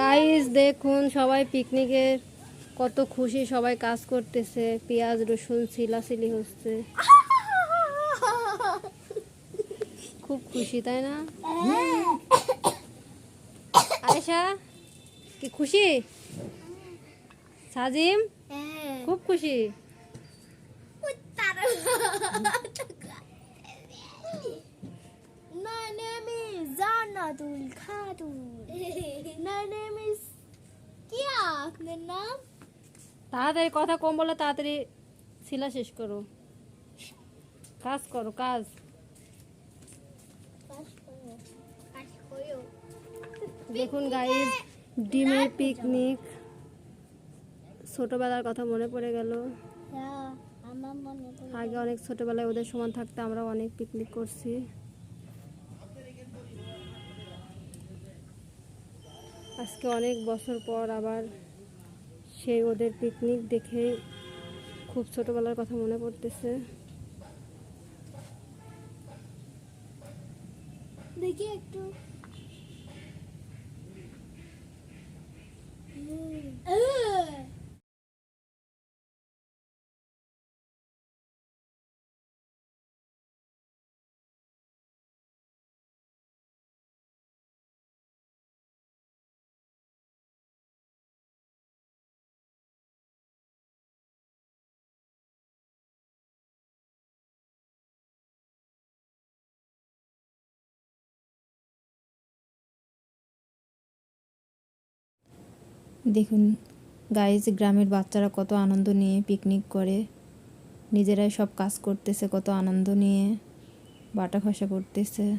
Guys দেখুন, সবাই পিকনিকের কত খুশি, সবাই কাজ করতেছে, পেঁয়াজ, রসুন ছিলাছিলি হচ্ছে। খুব খুশি, তাই না? আয়েশা, কি খুশি? সাজিম, খুব খুশি। name is Zanatul Khatun. My name is Kia. আপনার নাম? তাড়াতাড়ি কথা কম বলে তাড়াতাড়ি শিলা শেষ করো। কাজ করো কাজ। দেখুন গাইজ ডিমের পিকনিক। ছোটবেলার কথা মনে পড়ে গেল। আগে অনেক ছোটবেলায় ওদের সমান থাকতে আমরা অনেক পিকনিক করছি। আজকে অনেক বছর পর আবার সেই ওদের পিকনিক দেখে খুব ছোটোবেলার কথা মনে পড়তেছে। দেখি একটু। দেখুন গাইজ গ্রামের বাচ্চারা কত আনন্দ নিয়ে পিকনিক করে। নিজেরাই সব কাজ করতেছে, কত আনন্দ নিয়ে বাটা খসা করতেছে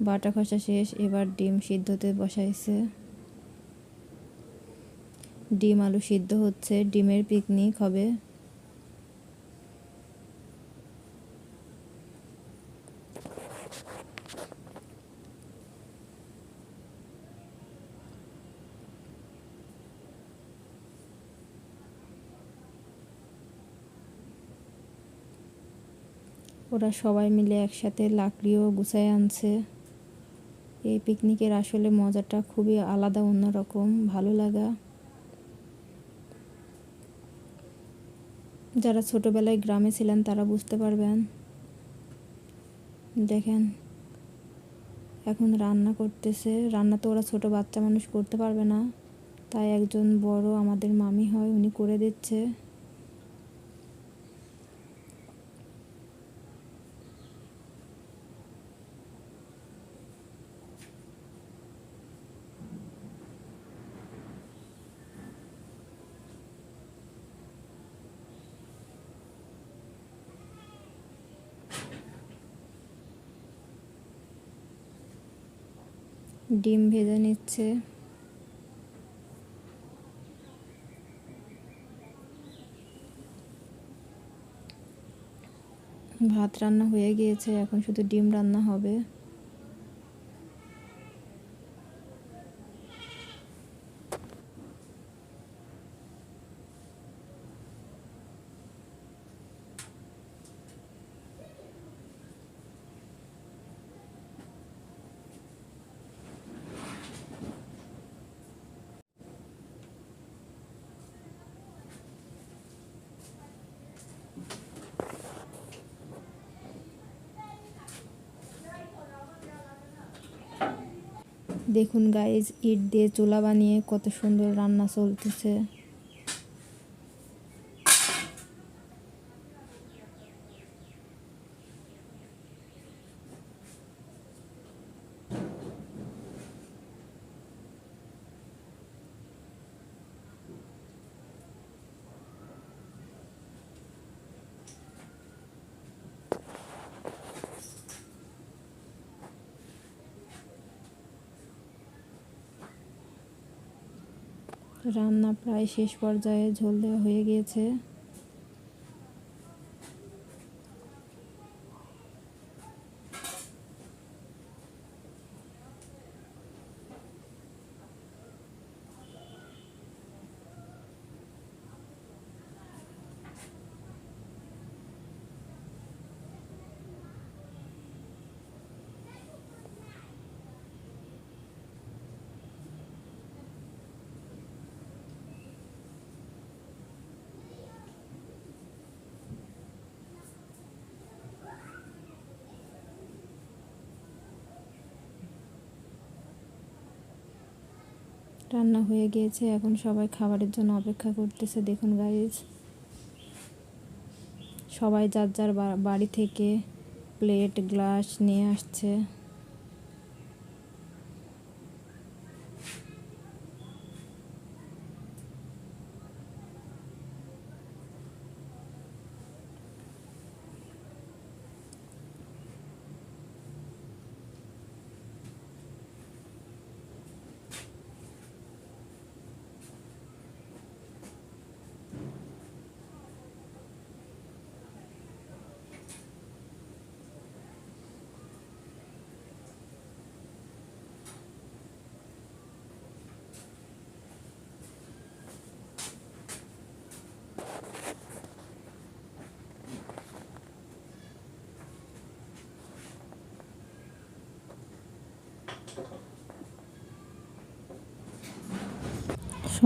বাটা খসা শেষ, এবার ডিম সিদ্ধতে বসাইছে। ডিম আলু সিদ্ধ হচ্ছে, ডিমের পিকনিক হবে। ওরা সবাই মিলে একসাথে লাকড়িও গুছায় আনছে। এই পিকনিকের আসলে মজাটা খুবই আলাদা, অন্যরকম, ভালো লাগা। যারা ছোটবেলায় গ্রামে ছিলেন তারা বুঝতে পারবেন। দেখেন, এখন রান্না করতেছে। রান্না তো ওরা ছোট বাচ্চা মানুষ করতে পারবে না। তাই একজন বড় আমাদের মামি হয়, উনি করে দিচ্ছে। ডিম ভেজে নিচ্ছে। ভাত রান্না হয়ে গিয়েছে এখন শুধু ডিম রান্না হবে। দেখুন গাইজ ইট দিয়ে চুলা বানিয়ে কত সুন্দর রান্না চলতেছে। রান্না প্রায় শেষ পর্যায়ে ঝোল দেওয়া হয়ে গিয়েছে। রান্না হয়ে গিয়েছে, এখন সবাই খাবারের জন্য অপেক্ষা করতেছে। দেখুন গাইজ সবাই যার যার বাড়ি থেকে প্লেট গ্লাস নিয়ে আসছে।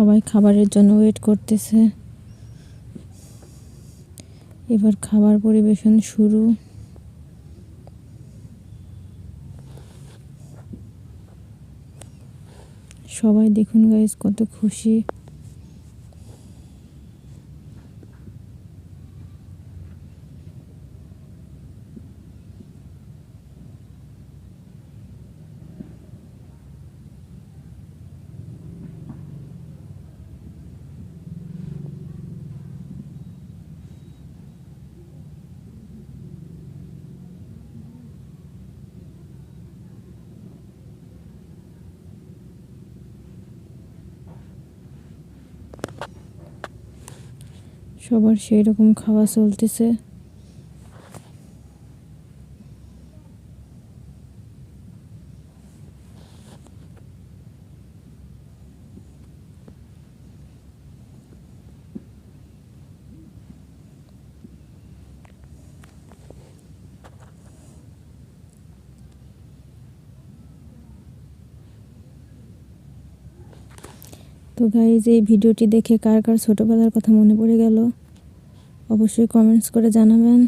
সবাই খাবারের জন্য ওয়েট করতেছে। এবার খাবার পরিবেশন শুরু। সবাই দেখুন গাইজ কত খুশি। সবার সেই রকম খাওয়া চলতেছে। তো গাইজ এই ভিডিওটি দেখে কার কার ছোটোবেলার কথা মনে পড়ে গেল? অবশ্যই কমেন্টস করে জানাবেন।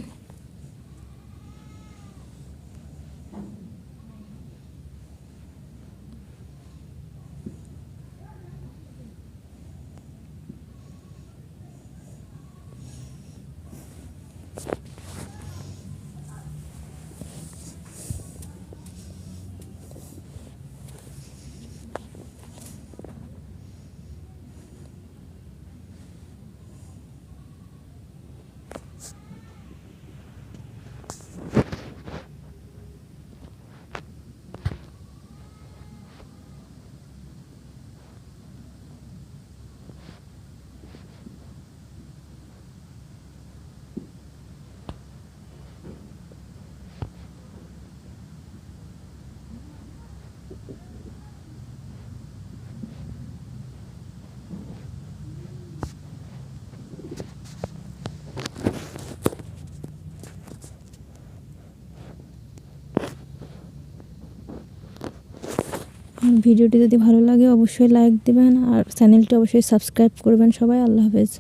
ভিডিওটি যদি ভালো লাগে, অবশ্যই লাইক দেবেন আর চ্যানেলটি অবশ্যই সাবস্ক্রাইব করবেন সবাই। আল্লাহ হাফেজ।